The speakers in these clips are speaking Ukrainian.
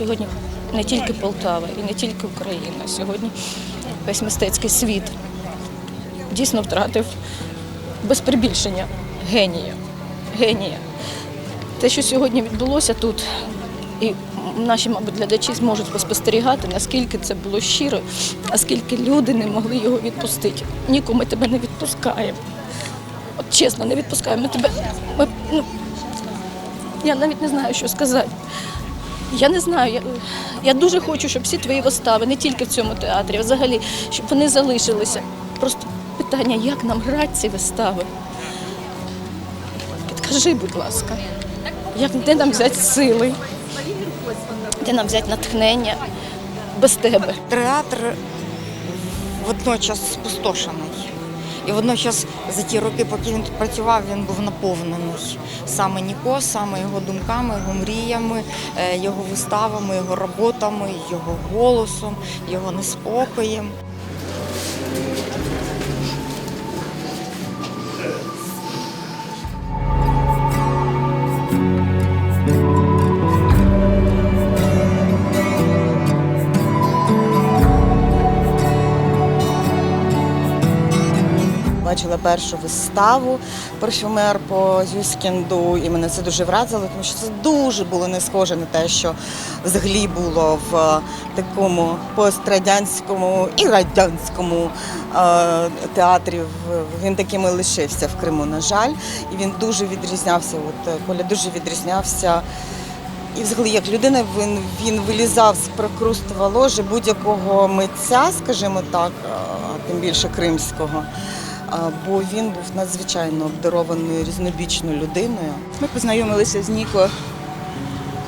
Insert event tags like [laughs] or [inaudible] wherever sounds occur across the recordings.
сьогодні не тільки Полтава і не тільки Україна. Сьогодні весь мистецький світ дійсно втратив без прибільшення генія. Генія. Те, що сьогодні відбулося тут, і наші, мабуть, глядачі зможуть спостерігати, наскільки це було щиро, наскільки люди не могли його відпустити. Ніку, ми тебе не відпускаємо. От чесно, не відпускаємо. Ми тебе. Ми, ну, я навіть не знаю, що сказати. Я не знаю. Я, я дуже хочу, щоб всі твої вистави, не тільки в цьому театрі, а взагалі, щоб вони залишилися. Просто питання, як нам грати ці вистави. Підкажи, будь ласка, як де нам взяти сили, де нам взяти натхнення без тебе. Театр водночас спустошений. І водночас за ті роки, поки він працював, він був наповнений саме Ніко, саме його думками, його мріями, е, його виставами, його роботами, його голосом, його неспокоєм. Бачила першу виставу парфюмер по Зюськінду, і мене це дуже вразило, тому що це дуже було не схоже на те, що взагалі було в такому пострадянському і радянському е, театрі. Він таким і лишився в Криму, на жаль. І він дуже відрізнявся. От е, Коля дуже відрізнявся. І взагалі, як людина, він, він вилізав з прокрустова ложі будь-якого митця, скажімо так, тим більше кримського. Бо він був надзвичайно обдарованою різнобічною людиною. Ми познайомилися з Ніко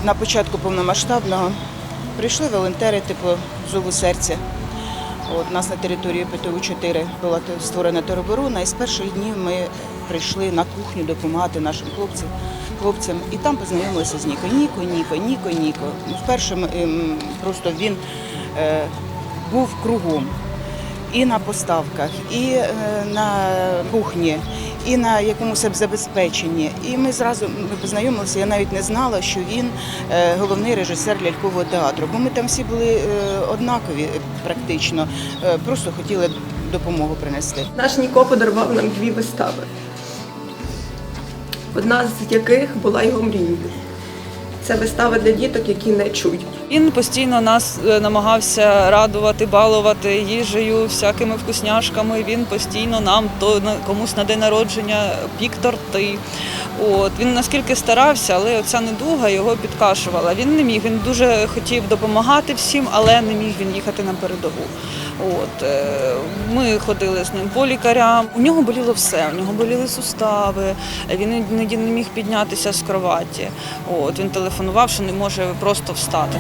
на початку повномасштабного. Прийшли волонтерити по зову серця. От, у нас на території ПТУ-4 була створена тероборона, і з перших днів ми прийшли на кухню допомагати нашим хлопцям. хлопцям. І там познайомилися з Ніко. Ніко, Ніко, Ніко, Ніко. Вперше ем, просто він е, був кругом і на поставках, і е, на кухні, і на якомусь забезпеченні. І ми зразу ми познайомилися. Я навіть не знала, що він е, головний режисер лялькового театру. Бо ми там всі були е, однакові практично. Просто хотіли допомогу принести. Наш Ніко подарував нам дві вистави, одна з яких була його мрією. Це вистава для діток, які не чують. Він постійно нас е, намагався радувати, балувати їжею, всякими вкусняшками. Він постійно нам то комусь на день народження пік торти. От він наскільки старався, але оця недуга його підкашувала. Він не міг. Він дуже хотів допомагати всім, але не міг він їхати на передову. От е, ми ходили з ним по лікарям. У нього боліло все. У нього боліли сустави. Він іноді не міг піднятися з кроваті. От він телефонував, що не може просто встати.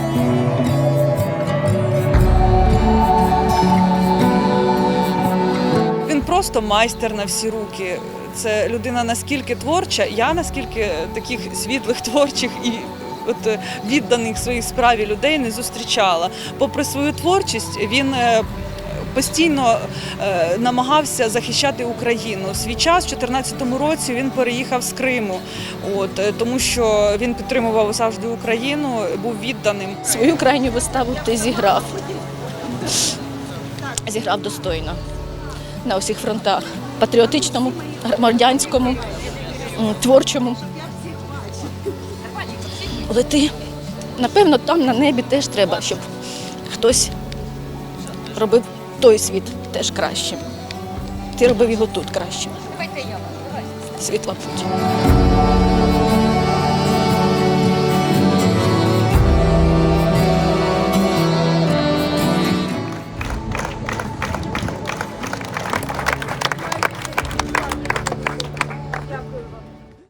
Він просто майстер на всі руки. Це людина наскільки творча, я наскільки таких світлих [laughs] творчих і от відданих своїй справі людей не зустрічала. Попри свою творчість, він е, постійно е, намагався захищати Україну. Свій час, в 2014 році, він переїхав з Криму, от е, тому що він підтримував завжди Україну, був відданим. Свою крайню виставу ти зіграв. Зіграв достойно на усіх фронтах. Патріотичному, громадянському, творчому. Але ти, напевно, там на небі теж треба, щоб хтось робив той світ теж кращим. Ти робив його тут кращим. Світла путь.